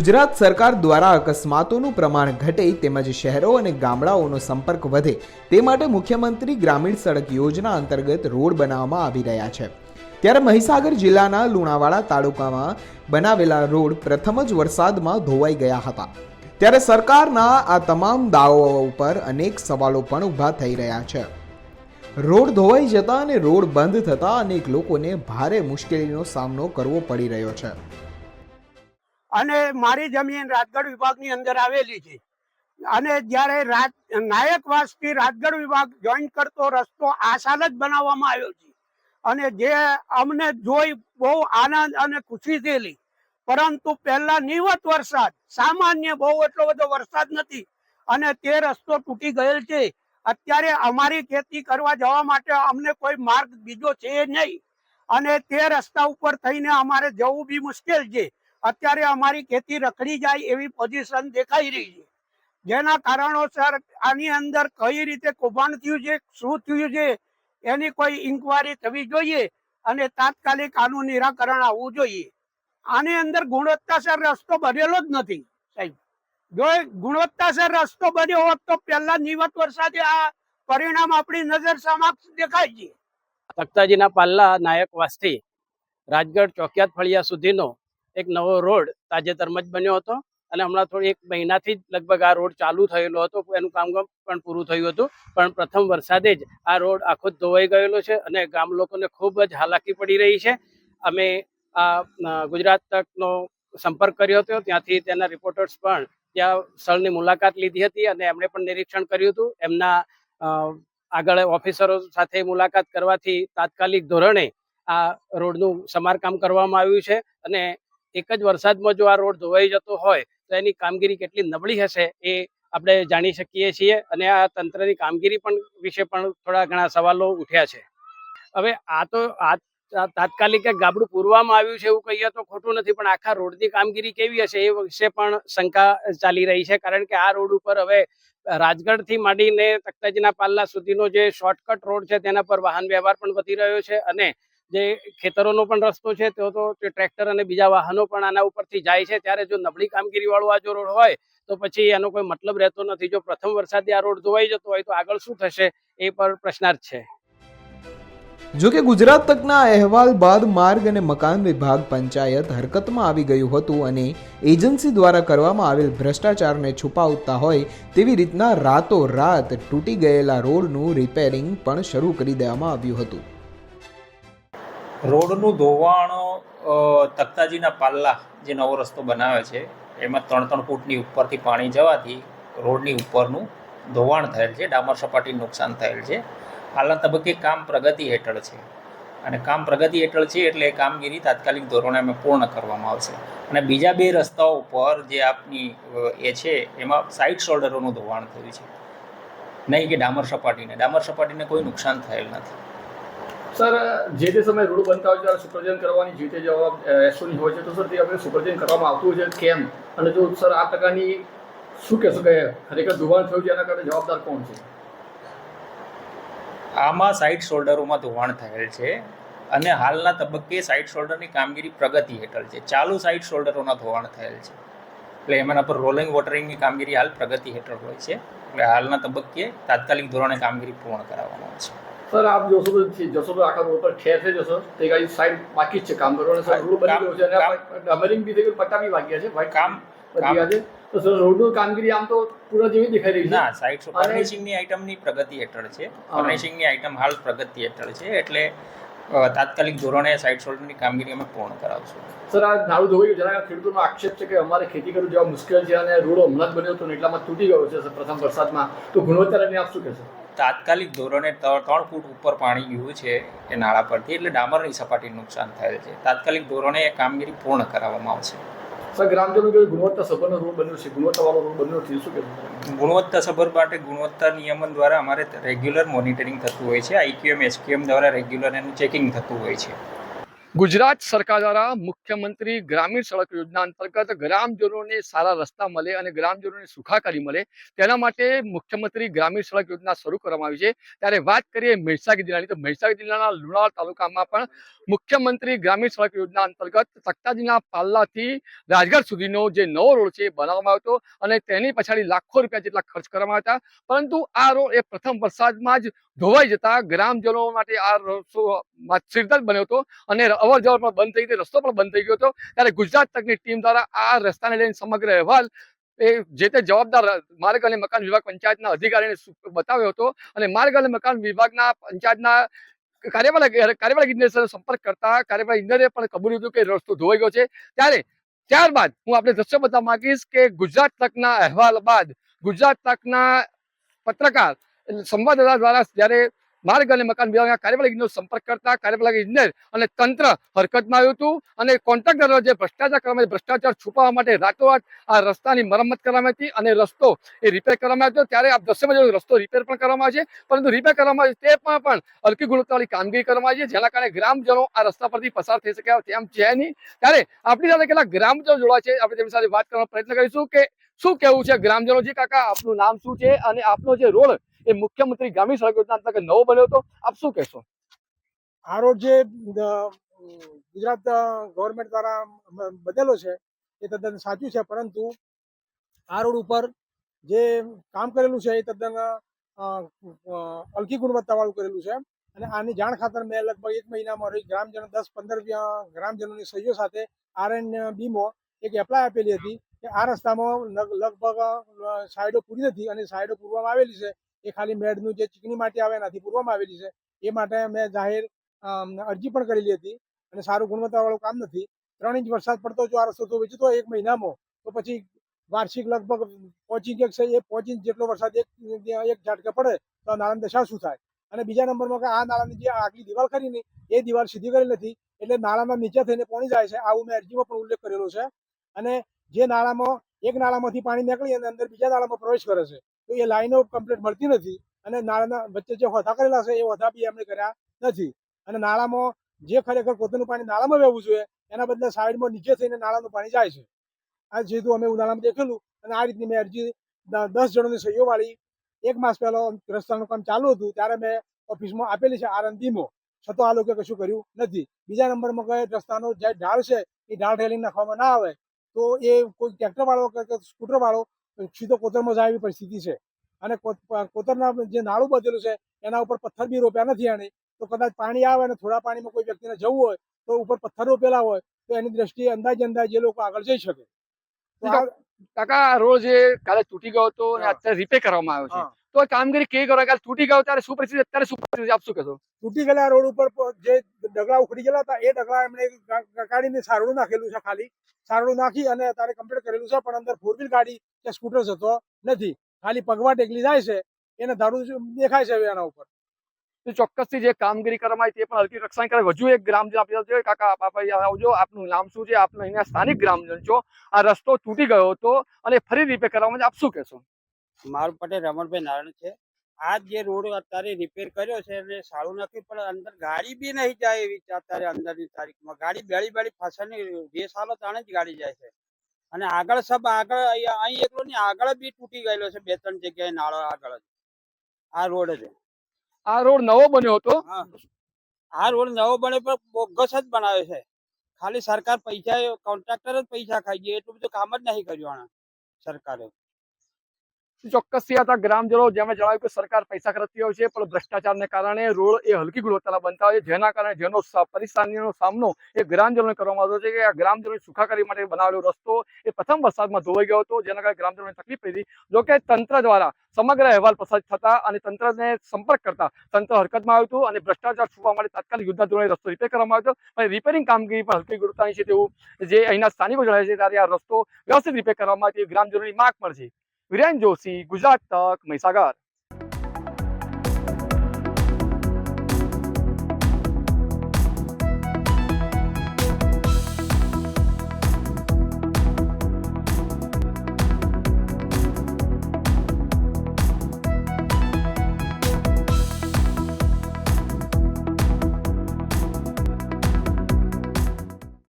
ગુજરાત સરકાર દ્વારા અકસ્માતોનું પ્રમાણ ઘટે તેમજ શહેરો અને ગામડાઓનો સંપર્ક વધે તે માટે મુખ્યમંત્રી ગ્રામીણ સડક યોજના અંતર્ગત રોડ બનાવવામાં આવી રહ્યા છે. ત્યારે મહીસાગર જિલ્લાના લુણાવાડા તાલુકામાં બનાવેલા રોડ પ્રથમ જ વરસાદમાં ધોવાઈ ગયા હતા. ત્યારે સરકારના આ તમામ દાવાઓ ઉપર અનેક સવાલો પણ ઊભા થઈ રહ્યા છે. રોડ ધોવાઈ જતા અને રોડ બંધ થતા અનેક લોકોને ભારે મુશ્કેલીનો સામનો કરવો પડી રહ્યો છે. અને મારી જમીન રાજગઢ વિભાગની અંદર આવેલી છે. અને જ્યારે રાજ નાયકવાસથી રાજગઢ વિભાગ જોઈન કરતો રસ્તો આ જ બનાવવામાં આવ્યો છે. અને જે અમને જોઈ બહુ આનંદ અને ખુશી થયેલી. પરંતુ પહેલા નિવત વરસાદ, સામાન્ય બહુ એટલો બધો વરસાદ નથી. અને તે રસ્તો તૂટી ગયેલ છે. અત્યારે અમારી ખેતી કરવા જવા માટે અમને કોઈ માર્ગ બીજો છે નહીં. અને તે રસ્તા ઉપર થઈને અમારે જવું બી મુશ્કેલ છે. અત્યારે અમારી ખેતી રખડી જાય એવી પોઝિશન દેખાઈ રહી છે. જેના કારણોસર આની અંદર કઈ રીતે કૌભાંડ થયું છે, શું થયું છે, એની કોઈ ઇન્કવાયરી થવી જોઈએ અને તાત્કાલિક આનું નિરાકરણ આવવું જોઈએ. આની અંદર ગુણવત્તાસર રસ્તો બનેલો જ નથી, સાહેબ. જો ગુણવત્તાસર રસ્તો બન્યો હોત તો પહેલા નિવત વરસાદે આ પરિણામ આપણી નજર સમક્ષ દેખાય છે. તખ્તાજીના પાલ્લા નાયક વાસ્તી, રાજગઢ ચોકિયાત ફળિયા સુધીનો એક નવો રોડ તાજેતરમાં જ બન્યો હતો અને હમણાં થોડી એક મહિનાથી જ લગભગ આ રોડ ચાલુ થયેલો હતો. એનું કામ પણ પૂરું થયું હતું. પણ પ્રથમ વરસાદે જ આ રોડ આખો ધોવાઈ ગયેલો છે અને ગામ લોકોને ખૂબ જ હાલાકી પડી રહી છે. અમે આ ગુજરાત તકનો સંપર્ક કર્યો હતો. ત્યાંથી તેના રિપોર્ટર્સ પણ ત્યાં સ્થળની મુલાકાત લીધી હતી અને એમણે પણ નિરીક્ષણ કર્યું હતું. એમના આગળ ઓફિસરો સાથે મુલાકાત કરવાથી તાત્કાલિક ધોરણે આ રોડનું સમારકામ કરવામાં આવ્યું છે અને એક જ વરસાદમાં જો આ રોડ ધોવાઈ જતો હોય, તો એની કામગીરી કેટલી નબળી હશે એ આપણે જાણી શકીએ છીએ અને આ તંત્રની કામગીરી પણ વિશે પણ થોડા ઘણા સવાલો ઉઠ્યા છે. હવે આ તો આ તાત્કાલિક ગાબડું પૂરવામાં આવ્યું છે એવું કહીએ તો ખોટું નથી, પણ આખા રોડની કામગીરી કેવી હશે એ વિશે પણ શંકા ચાલી રહી છે, કારણ કે આ રોડ ઉપર હવે રાજગઢથી માંડીને તખ્તાજીના પાલ્લા સુધીનો જે શોર્ટકટ રોડ છે તેના પર વાહન વ્યવહાર પણ વધી રહ્યો છે અને જે ખેતરોનો પણ રસ્તો છે, તો તો ટ્રેક્ટર અને બીજા વાહનો પણ આના ઉપરથી જાય છે. ત્યારે જો નબળી કામગીરીવાળો આ જો રોડ હોય, તો પછી એનો કોઈ મતલબ રહેતો નથી. જો પ્રથમ વરસાદે આ રોડ ધોવાઈ જતો હોય, તો આગળ શું થશે એ પર પ્રશ્નાર્થ છે. જો કે ગુજરાત તકના અહેવાલ બાદ માર્ગ અને મકાન વિભાગ પંચાયત હરકતમાં આવી ગયું હતું અને એજન્સી દ્વારા કરવામાં આવેલ ભ્રષ્ટાચારને છુપાવતા હોય, તેવી રીતના રાતોરાત તૂટી ગયેલા રોડનું રિપેરિંગ પણ શરૂ કરી દેવામાં આવ્યું હતું. રોડનું ધોવાણ તખતાજીના પાલ્લા જે નવો રસ્તો બનાવે છે, એમાં ત્રણ ત્રણ ફૂટની ઉપરથી પાણી જવાથી રોડની ઉપરનું ધોવાણ થયેલ છે, ડામર સપાટીનું નુકસાન થયેલ છે. હાલના તબક્કે કામ પ્રગતિ હેઠળ છે. અને કામ પ્રગતિ હેઠળ છે એટલે એ કામગીરી તાત્કાલિક ધોરણે અમે પૂર્ણ કરવામાં આવશે. અને બીજા બે રસ્તાઓ ઉપર જે આપની એ છે, એમાં સાઇડ શોલ્ડરોનું ધોવાણ થયું છે. નહીં કે ડામર સપાટીને. ડામર સપાટીને કોઈ નુકસાન થયેલ નથી. સર, જે તે સમયે રોડ બનતા હોય ત્યારે સુપરજન કરવાની જે તે જવાબ એસઓની હોય છે, તો સર, તે આપણે સુપરજન કરવામાં આવતું છે, કેમ? અને જો સર, આ પ્રકારની શું કહેશું કે ખરેખર ધોવાણ થયું છે, એના કારણે જવાબદાર કોણ છે? આમાં સાઇડ શોલ્ડરોમાં ધોવાણ થયેલ છે અને હાલના તબક્કે સાઇડ શોલ્ડરની કામગીરી પ્રગતિ હેઠળ છે. ચાલુ સાઇડ શોલ્ડરોના ધોવાણ થયેલ છે. એટલે એમના પર રોલિંગ વોટરિંગની કામગીરી હાલ પ્રગતિ હેઠળ હોય છે. એટલે હાલના તબક્કે તાત્કાલિક ધોરણે કામગીરી પૂર્ણ કરાવવામાં આવશે સર આપ જોશો તો જશો તો આખા રોડ પર ઠેર થઈ જશો તે કાંઈ સાઈડ બાકી જ છે. કામ કરવાનું સર રોડ બની ગયો છે અને ડમરિંગ બી થઈ ગયું પટ્ટા બી વાગ્યા છે ભાઈ કામ બની ગયા છે. તો સર રોડનું કામગીરી આમ તો પૂરા જેવી દેખાઈ રહી છે. ના અને- ફર્નિશિંગની આઇટમની પ્રગતિ હેઠળ છે. ફર્નિશિંગની આઇટમ હાલ પ્રગતિ હેઠળ છે. એટલે તાત્કાલિક ધોરણે સાઈડ સોલ્ટની કામગીરી અમે પૂર્ણ કરાવશું. સર આ નાળું ધોવાઈ ગયું. જેના ખેડૂતોનો આક્ષેપ છે કે અમારે ખેતી કરવું જેવા મુશ્કેલ છે અને રોડ હમણાં જ બન્યો હતો એટલામાં તૂટી ગયો છે સર પ્રથમ વરસાદમાં. તો ગુણવત્તા લઈને આપ શું કહેશો? તાત્કાલિક ધોરણે ત્રણ ફૂટ ઉપર પાણી ગયું છે એ નાળા પરથી એટલે ડામરની સપાટીનું નુકસાન થયેલ છે. તાત્કાલિક ધોરણે એ કામગીરી પૂર્ણ કરાવવામાં આવશે. ગ્રામજનો કે ગુણવત્તા સભરનો રોડ છે? ગુણવત્તાવાળો રોડ શું કહેશો ગુણવત્તા સભર માટે ગુણવત્તા નિયમન દ્વારા અમારે રેગ્યુલર મોનિટરિંગ થતું હોય છે. આઈક્યુએમ એસક્યુએમ દ્વારા રેગ્યુલર એનું ચેકિંગ થતું હોય છે. ગુજરાત સરકાર દ્વારા મુખ્યમંત્રી ગ્રામીણ સડક યોજના અંતર્ગત ગ્રામજનોને સારા રસ્તા મળે અને ગ્રામજનોને સુખાકારી મળે, તેના માટે મુખ્યમંત્રી ગ્રામીણ સડક યોજના શરૂ કરવામાં આવી છે. ત્યારે વાત કરીએ મહીસાગર જિલ્લાની, તો મહીસાગર જિલ્લાના લુણાવાડા તાલુકામાં પણ મુખ્યમંત્રી ગ્રામીણ સડક યોજના અંતર્ગત તકતાજીના પાલ્લાથી રાજગઢ સુધીનો જે નવો રોડ છે એ બનાવવામાં આવ્યો હતો અને તેની પછાડી લાખો રૂપિયા જેટલા ખર્ચ કરવામાં હતા. પરંતુ આ રોડ એ પ્રથમ વરસાદમાં જ ધોવાઈ જતા ગ્રામજનો માટે આ રસ્તો સિરદર્દ બન્યો હતો અને અવર જવર પણ બંધ થઈ ગઈ રસ્તો પણ બંધ થઈ ગયો હતો. ત્યારે ગુજરાત તકની ટીમ દ્વારા આ રસ્તાને લઈને સમગ્ર અહેવાલ એ જે તે જવાબદાર માર્ગ અને મકાન વિભાગ પંચાયતના અધિકારીને બતાવ્યો હતો. અને માર્ગ અને મકાન વિભાગના પંચાયતના કાર્યપાલક કાર્યપાલક ઇજનેર સંપર્ક કરતા કાર્યપાલક ઇજનેરે પણ કબૂલ્યું હતું કે રસ્તો ધોવાઈ ગયો છે. ત્યારે ત્યારબાદ હું આપણે દ્રશ્ય બતાવવા માંગીશ કે ગુજરાત તકના અહેવાલ બાદ ગુજરાત તકના પત્રકાર, સંવાદદાતા દ્વારા જ્યારે માર્ગ અને મકાન વિભાગના કાર્યપાલક ઇજનેર સંપર્ક કરતા કાર્યપાલક ઇજનેર અને તંત્ર હરકતમાં આવ્યું હતું અને કોન્ટ્રાક્ટરો જે ભ્રષ્ટાચાર કરવામાં ભ્રષ્ટાચાર છુપાવવા માટે રાતોરાત આ રસ્તાની મરમ્મત કરવામાં હતી અને રસ્તો એ રિપેર કરવામાં આવ્યો ત્યારે આપ દ્રશ્યમાં જોયું રસ્તો રિપેર પણ કરવામાં આવે છે, પરંતુ રિપેર કરવામાં આવે તેમાં પણ હલકી ગુણવત્તાવાળી કામગીરી કરવામાં આવી છે, જેના કારણે ગ્રામજનો આ રસ્તા પરથી પસાર થઈ શક્યા તેમ છે નહીં. ત્યારે આપણી સાથે કેટલા ગ્રામજનો જોડા છે, આપણે તેમની સાથે વાત કરવાનો પ્રયત્ન કરીશું કે શું કેવું છે ગ્રામજનો જે? કાકા, આપનું નામ શું છે અને આપનો જે રોડ એ મુખ્યમંત્રી ગ્રામીણ સડક યોજના અંતર્ગત નવો બન્યો હતો. આપ શું કહેશો? આ રોડ જે ગુજરાત ગવર્મેન્ટ દ્વારા બદલો છે, એ તદ્દન સાચું છે, પરંતુ આ રોડ ઉપર જે કામ કરેલું છે, એ તદ્દન હલકી ગુણવત્તાવાળું કરેલું છે. અને આની જાણ ખાતર મેં લગભગ એક મહિનામાં રહી ગ્રામજનો, દસ પંદર ગ્રામજનોની સહીઓ સાથે આરએન બીમો એક એપ્લાય આપેલી હતી કે આ રસ્તામાં લગભગ સાઈડો પૂરી નથી અને સાઈડો પૂરવામાં આવેલી છે. એ ખાલી મેડનું જે ચીકણી માટી આવે એનાથી પૂરવામાં આવેલી છે. એ માટે મેં જાહેર અરજી પણ કરેલી હતી અને સારું ગુણવત્તાવાળું કામ નથી. ત્રણ ઇંચ વરસાદ પડતો જો આ રસ્તો તો વેચતો એક મહિનામાં, તો પછી વાર્ષિક લગભગ પાંચ ઇંચ છે એ પોચી ઇંચ જેટલો વરસાદ એક એક ઝાટકે પડે, તો નાળાની દશા શું થાય? અને બીજા નંબરમાં કે આ નાળાની જે આગલી દિવાલ ખરી ને, એ દિવાલ સીધી કરી નથી, એટલે નાળામાં નીચે થઈને પોણી જાય છે, આવું મેં અરજીમાં પણ ઉલ્લેખ કરેલો છે. અને જે નાળામાં, એક નાળામાંથી પાણી નીકળી અને અંદર બીજા નાળામાં પ્રવેશ કરે છે તો એ લાઈનો કમ્પ્લીટ મળતી નથી. અને નાળાના વચ્ચે જે હોથા કરેલા છે, એ હોથા બી એમણે કર્યા નથી. અને નાળામાં જે ખરેખર પોતાનું પાણી નાળામાં વહેવું જોઈએ, એના બદલે સાઈડમાં નીચે થઈને નાળાનું પાણી જાય છે. આ જેহেતું અમે ઉનાળામાં દેખેલું અને આ રીતની મેં અરજી દસ જણોની સહીઓ વાળી. એક માસ પહેલો રસ્તાનું કામ ચાલુ હતું, ત્યારે મેં ઓફિસમાં આપેલી છે આર ધીમો છતાં આ લોકોએ કશું કર્યું નથી. બીજા નંબરમાં કહે, રસ્તાનો જે ઢાળ છે, એ ઢાળ રેલિંગ નાખવામાં ના આવે. તો એ કોઈ ટ્રેક્ટર વાળો કે સ્કૂટર વાળો સીધો કોતરમાં જાય એવી પરિસ્થિતિ છે. અને કોતરના જે નાળું બધેલું છે એના ઉપર પથ્થર બી રોપ્યા નથી આને તો કદાચ પાણી આવે અને થોડા પાણીમાં કોઈ વ્યક્તિને જવું હોય તો ઉપર પથ્થર રોપેલા હોય તો એની દ્રષ્ટિએ અંદાજે અંદાજે એ લોકો આગળ જઈ શકે. કાકા રોડ જે કાલે તૂટી ગયો હતો અને અત્યારે રિપેર કરવામાં આવ્યો છે. તો આ કામગીરી કે કરો કાલે તૂટી ગયો ત્યારે શું પરિસ્થિતિ અત્યારે શું પરિસ્થિતિ આપ શું કહેશો? તૂટી ગયેલા રોડ ઉપર જે ડગલા ઉખડી ગયેલા હતા એ ડગલા એમણે કાઢીને સારડું નાખેલું છે ખાલી. સારડું નાખી અને અત્યારે કમ્પ્લીટ કરેલું છે પણ અંદર ફોર વ્હીલ ગાડી કે સ્કૂટર જતો નથી. ખાલી પગવા ટેકલી જાય છે એને દારૂ દેખાય છે એના ઉપર. તો ચોક્કસથી જે કામગીરી કરવામાં આવી તે પણ હલકી રક્ષા કરે હજુ એક ગ્રામજન આપી છે. કાકા બાપા આવજો. આપનું નામ શું છે? આપનું અહીંયા સ્થાનિક ગ્રામજન છો. આ રસ્તો તૂટી ગયો હતો અને ફરી રિપેર કરવામાં આપ શું કહેશો? મારું પટેલ રમણભાઈ નારાયણ છે. આ જે રોડ અત્યારે રિપેર કર્યો છે એટલે સારું નથી પણ અંદર ગાડી બી નહીં જાય એવી અત્યારે અંદરની તારીખમાં. ગાડી બેળી બેળી ફસાની રેસ સાલો તાણે જ ગાડી જાય છે. અને આગળ સબ આગળ અહીં એકલો નહીં આગળ બી તૂટી ગયેલો છે બે ત્રણ જગ્યાએ નાળો આગળ જ. આ રોડ છે. આ રોડ નવો બન્યો હતો? આ રોડ નવો બને પણ બોગસ જ બનાવ્યો છે. ખાલી સરકાર પૈસા કોન્ટ્રાક્ટર જ પૈસા ખાઈ ગયા. એટલું બધું કામ જ નહીં કર્યું આણે સરકારે. ચોક્કસથી હતા ગ્રામજનો જેમણે જણાવ્યું કે સરકાર પૈસા ખર્ચતી હોય છે, પણ ભ્રષ્ટાચારને કારણે રોડ એ હલકી ગુણવત્તાના બનતા હોય છે, જેના કારણે જેનો પરેશાનીનો સામનો એ ગ્રામજનોને કરવામાં આવ્યો છે કે આ ગ્રામજનોની સુખાકારી માટે બનાવેલો રસ્તો એ પ્રથમ વરસાદમાં ધોવાઈ ગયો હતો, જેના કારણે ગ્રામજનોને તકલીફ પડી હતી. જોકે તંત્ર દ્વારા સમગ્ર અહેવાલ પસાર થતા અને તંત્રને સંપર્ક કરતા તંત્ર હરકતમાં આવ્યું હતું અને ભ્રષ્ટાચાર છૂપવા માટે તાત્કાલિક યુદ્ધના ધોરણે રસ્તો રિપેર કરવામાં આવ્યો હતો. અને રિપેરિંગ કામગીરી પણ હલકી ગુણવત્તાની છે તેવું જે અહીંના સ્થાનિકો જણાવે છે, ત્યારે આ રસ્તો વ્યવસ્થિત રિપેર કરવામાં આવે તેવી ગ્રામજનોની માગ પણ છે. વિરેન જોશી ગુજરાત તક મહીસાગર.